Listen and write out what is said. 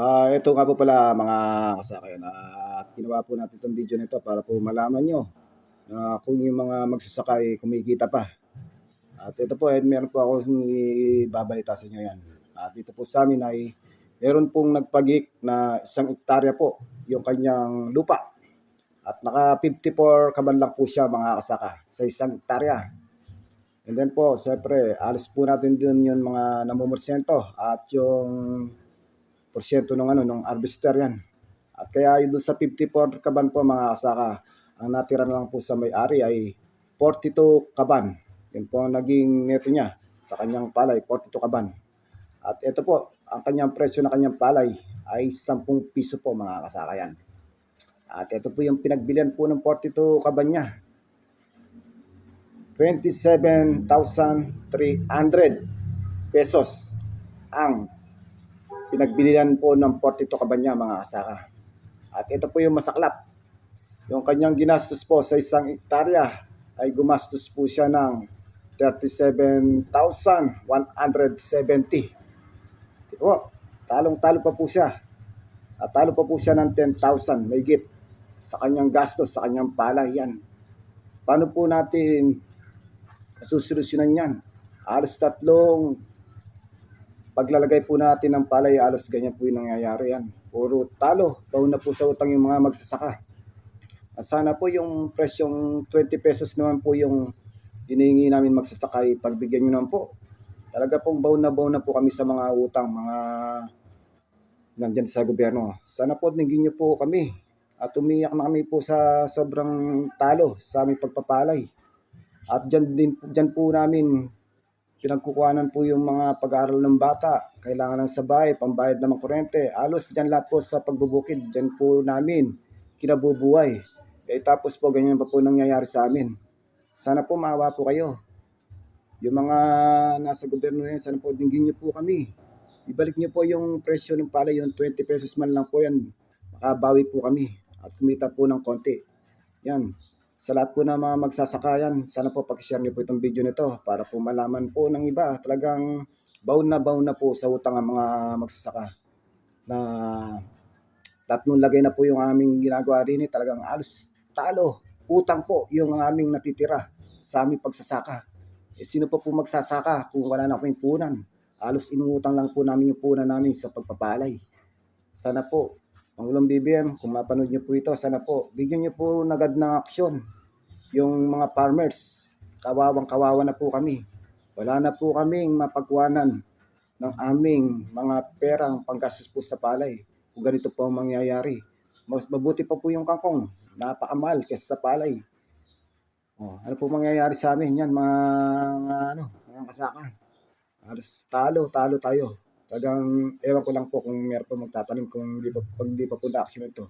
Ah, ito nga po pala mga kasakayan at ginawa po natin itong video nito para po malaman nyo na kung yung mga magsasaka ay kumikita pa. At ito po, eh, meron po ako ibabalita sa inyo yan. At dito po sa amin ay meron pong nagpagik na isang hektarya po yung kanyang lupa. At naka 54 kaban lang po siya mga kasaka sa isang hektarya. And then po, siyempre, alis po natin dun yung mga namumursyento at yung ng ano, ng harvester yan. At kaya yung doon sa 54 kaban po mga kasaka, ang natira na lang po sa may-ari ay 42 kaban. Yun po ang naging neto niya sa kanyang palay, 42 kaban. At ito po, ang kanyang presyo ng kanyang palay ay 10 piso po mga kasaka yan. At ito po yung pinagbilian po ng 42 kaban niya. 27,300 pesos ang pinagbilian po ng 42 kabanya mga kasaka. At ito po yung masaklap. Yung kanyang ginastos po sa isang hektarya ay gumastos po siya ng 37,170. Po, talong-talo pa po siya. At talo pa po siya ng 10,000 may git sa kanyang gastos, sa kanyang palay yan. Paano po natin susolusyonan yan? Alos tatlong paglalagay po natin ng palay, alos ganyan po yung nangyayari yan. Puro talo, daw na po sa utang yung mga magsasaka. At sana po yung presyong 20 pesos naman po yung hinihingi namin magsasakay, pagbigyan nyo naman po. Talaga pong baon na baon na po kami sa mga utang, mga nandyan sa gobyerno. Sana po naging nyo po kami. At umiyak na kami po sa sobrang talo sa aming pagpapalay. At dyan, din, dyan po namin pinagkukuhanan po yung mga pag-aaral ng bata. Kailangan ng sabay, pambayad ng mga kuryente. Alos dyan lahat po sa pagbubukid. Dyan po namin kinabubuhay. Eh tapos po ganyan pa po nangyayari sa amin. Sana po maawa po kayo. Yung mga nasa gobyerno na yan, sana po dinggin niyo po kami. Ibalik niyo po yung presyo ng palay, yung 20 pesos man lang po yan. Makabawi po kami at kumita po ng konti. Yan. Sa lahat po ng mga magsasaka yan, sana po pakishare niyo po itong video nito para po malaman po ng iba. Talagang baon na baon na po sa utang ang mga magsasaka. Na tatlong lagay na po yung aming ginagawa rin. eh. Talagang alos talo, utang po yung aming natitira sa aming pagsasaka. Eh, sino pa po magsasaka kung wala na kaming punan? Alos inuutang lang po namin yung punan namin sa pagpapalay. Sana po, Pangulong BBM, kung mapanood niyo po ito, sana po, bigyan niyo po nagad ng aksyon yung mga farmers. Kawawang kawawa na po kami. Wala na po kaming mapagkuhanan ng aming mga perang panggastos po sa palay. Kung ganito po ang mangyayari. Mas mabuti pa po yung kangkong. Napakamahal kaysa sa palay. Oh, ano po mangyayari sa amin? Yan, mga, mga ano, mga kasaka. Halos talo, talo tayo. Talagang, ewan ko lang po kung meron pa magtatanim kung di pa, pag di pa po na-action ito.